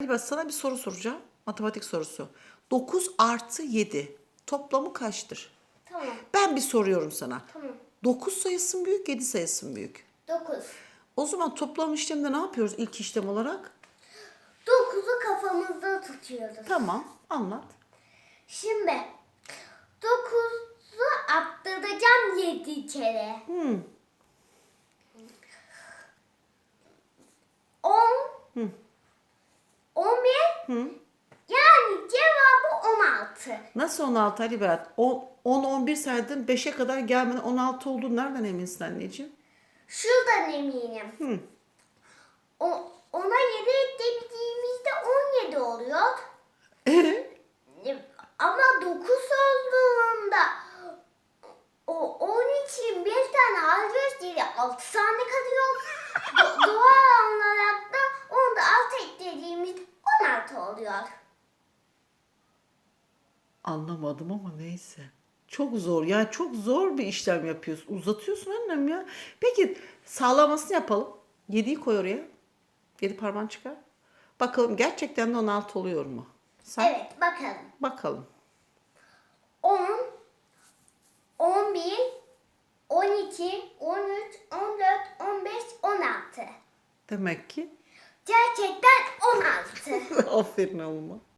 Ben sana bir soru soracağım. Matematik sorusu. 9 artı 7 toplamı kaçtır? Tamam. Ben bir soruyorum sana. Tamam. 9 sayısı mı büyük, 7 sayısı mı büyük? 9. O zaman toplam işlemde ne yapıyoruz ilk işlem olarak? 9'u kafamızda tutuyoruz. Tamam, anlat. Şimdi 9'u attıracağım 7 kere. Hmm. 10 Hı. 11 Hı. yani cevabı 16. Nasıl 16 Ali Berat? 10, 10 11 saydın 5'e kadar gelmeden 16 olduğunu nereden eminsin anneciğim? Şuradan eminim. Hı. O, ona 7 eklediğimizde 17 oluyor. Ama 9 olduğunda o 10 için bir tane alıyoruz diye 6 tane kalıyor. Do- doğal olarak da onu da 6 eklediğimizde 16 oluyor. Anlamadım ama neyse. Çok zor. Yani çok zor bir işlem yapıyorsun. Uzatıyorsun annem ya. Peki sağlamasını yapalım. 7'yi koy oraya. 7 parmağın çıkar. Bakalım gerçekten de 16 oluyor mu? Say. Evet bakalım. Bakalım. 10, 11, 12, 13, 14, 15, 16. Demek ki Gerçekten 16. aferin oğluma.